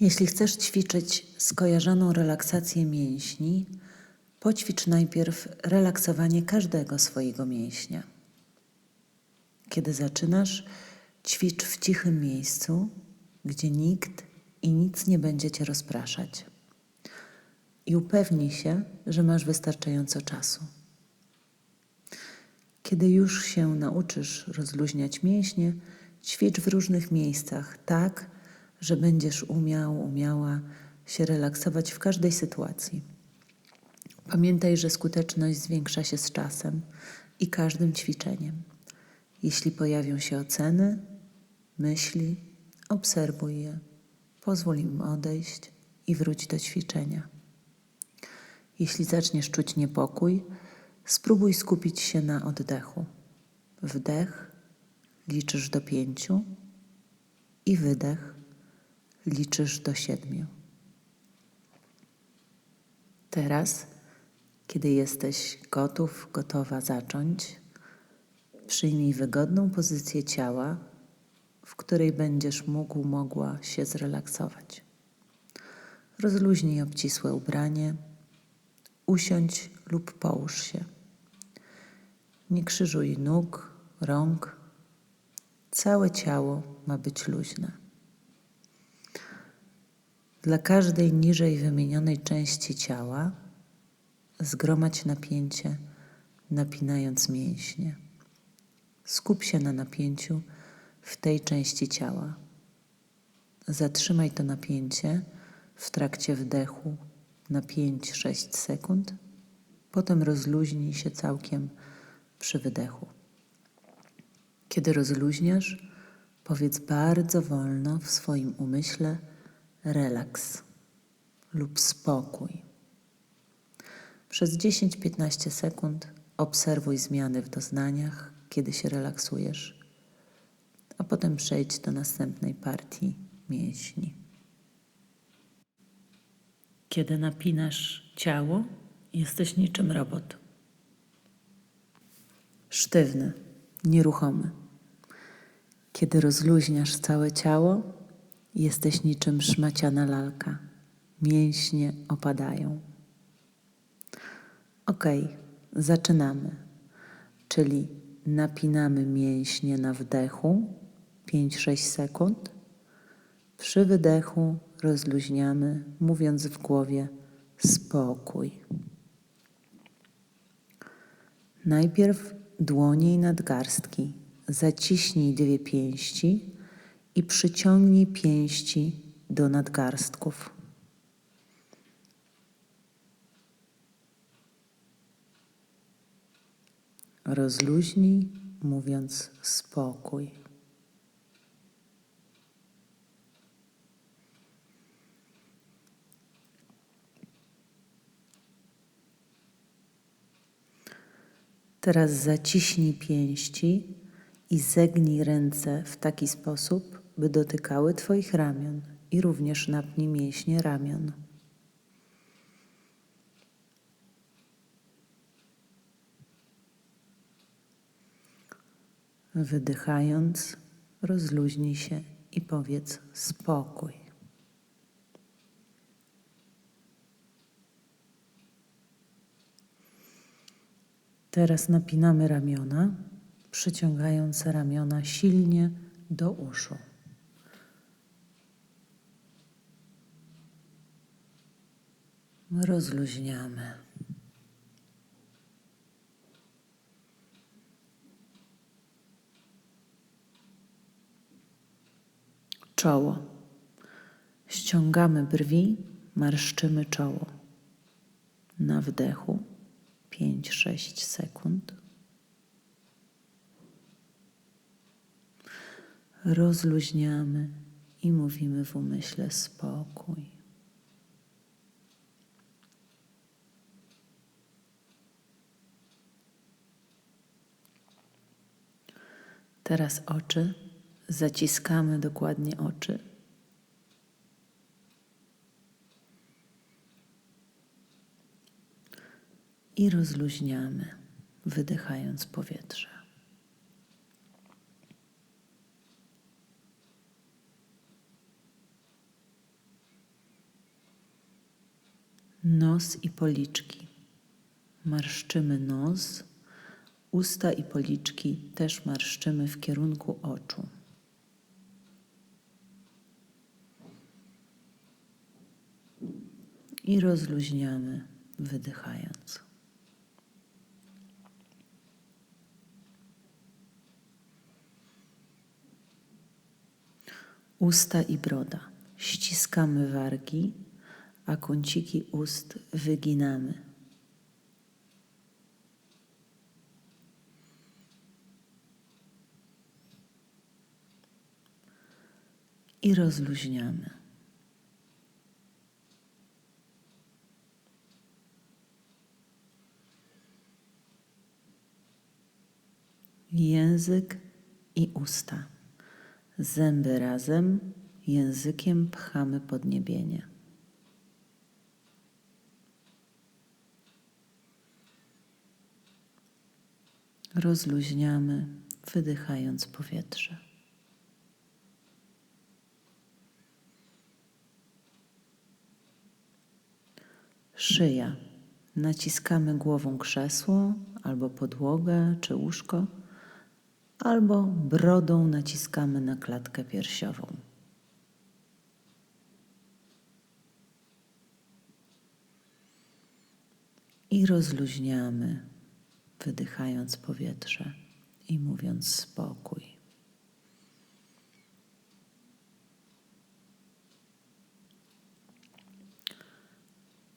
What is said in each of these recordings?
Jeśli chcesz ćwiczyć skojarzoną relaksację mięśni, poćwicz najpierw relaksowanie każdego swojego mięśnia. Kiedy zaczynasz, ćwicz w cichym miejscu, gdzie nikt i nic nie będzie cię rozpraszać. I upewnij się, że masz wystarczająco czasu. Kiedy już się nauczysz rozluźniać mięśnie, ćwicz w różnych miejscach tak, że będziesz umiał, umiała się relaksować w każdej sytuacji. Pamiętaj, że skuteczność zwiększa się z czasem i każdym ćwiczeniem. Jeśli pojawią się oceny, myśli, obserwuj je, pozwól im odejść i wróć do ćwiczenia. Jeśli zaczniesz czuć niepokój, spróbuj skupić się na oddechu. Wdech, liczysz do pięciu i wydech, liczysz do siedmiu. Teraz, kiedy jesteś gotów, gotowa zacząć, przyjmij wygodną pozycję ciała, w której będziesz mógł, mogła się zrelaksować. Rozluźnij obcisłe ubranie, usiądź lub połóż się. Nie krzyżuj nóg, rąk. Całe ciało ma być luźne. Dla każdej niżej wymienionej części ciała zgromadź napięcie, napinając mięśnie. Skup się na napięciu w tej części ciała. Zatrzymaj to napięcie w trakcie wdechu na 5-6 sekund, potem rozluźnij się całkiem przy wydechu. Kiedy rozluźniasz, powiedz bardzo wolno w swoim umyśle relaks lub spokój. Przez 10-15 sekund obserwuj zmiany w doznaniach, kiedy się relaksujesz, a potem przejdź do następnej partii mięśni. Kiedy napinasz ciało, jesteś niczym robot. Sztywny, nieruchomy. Kiedy rozluźniasz całe ciało, jesteś niczym szmaciana lalka. Mięśnie opadają. Ok, zaczynamy. Czyli napinamy mięśnie na wdechu 5-6 sekund. Przy wydechu rozluźniamy, mówiąc w głowie spokój. Najpierw dłonie i nadgarstki. Zaciśnij dwie pięści i przyciągnij pięści do nadgarstków. Rozluźnij, mówiąc spokój. Teraz zaciśnij pięści i zegnij ręce w taki sposób, by dotykały Twoich ramion i również napnij mięśnie ramion. Wydychając, rozluźnij się i powiedz spokój. Teraz napinamy ramiona, przyciągając ramiona silnie do uszu. Rozluźniamy. Czoło. Ściągamy brwi, marszczymy czoło. Na wdechu 5-6 sekund. Rozluźniamy i mówimy w umyśle spokój. Teraz oczy, zaciskamy dokładnie oczy. I rozluźniamy, wydychając powietrze. Nos i policzki. Marszczymy nos, usta i policzki też marszczymy w kierunku oczu. I rozluźniamy, wydychając. Usta i broda. Ściskamy wargi, a kąciki ust wyginamy. I rozluźniamy. Język i usta. Zęby razem, językiem pchamy podniebienie. Rozluźniamy, wydychając powietrze. Szyja. Naciskamy głową krzesło, albo podłogę, czy łóżko, albo brodą naciskamy na klatkę piersiową. I rozluźniamy, wydychając powietrze i mówiąc spokój.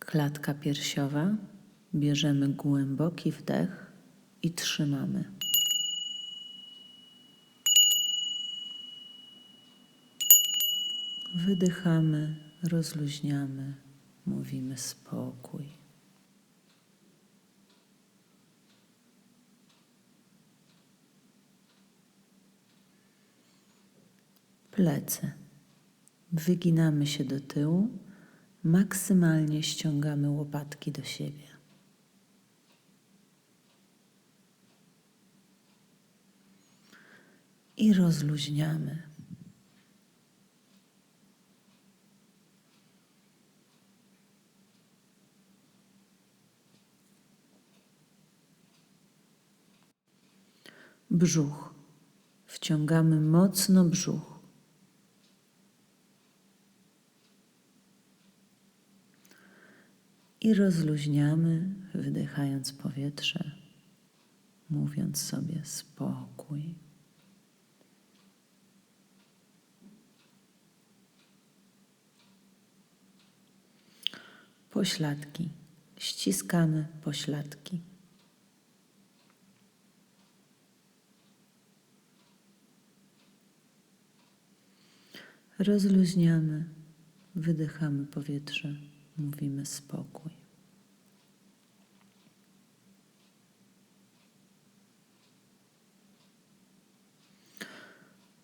Klatka piersiowa. Bierzemy głęboki wdech i trzymamy. Wydychamy, rozluźniamy, mówimy spokój. Plecy. Wyginamy się do tyłu, maksymalnie ściągamy łopatki do siebie. I rozluźniamy. Brzuch. Wciągamy mocno brzuch. I rozluźniamy, wydychając powietrze, mówiąc sobie spokój. Pośladki. Ściskamy pośladki. Rozluźniamy, wydychamy powietrze, mówimy spokój.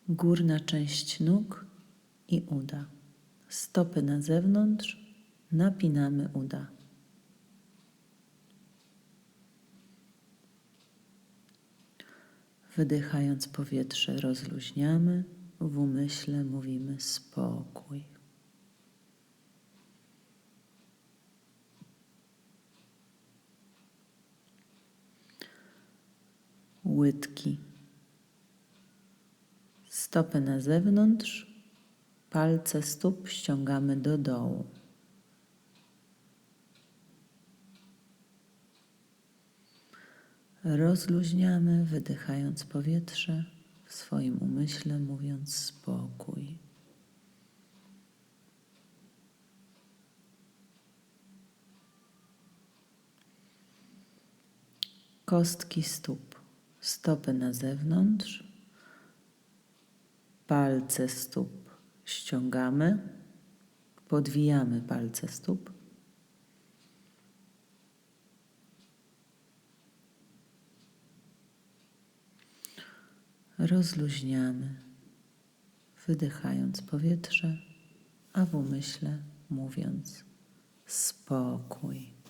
Górna część nóg i uda. Stopy na zewnątrz, napinamy uda. Wydychając powietrze, rozluźniamy w umyśle mówimy spokój. Łydki. Stopy na zewnątrz, palce stóp ściągamy do dołu. Rozluźniamy, wydychając powietrze w swoim umyśle, mówiąc spokój. Kostki stóp, stopy na zewnątrz, palce stóp ściągamy, podwijamy palce stóp. rozluźniamy, wydychając powietrze, a w umyśle mówiąc spokój.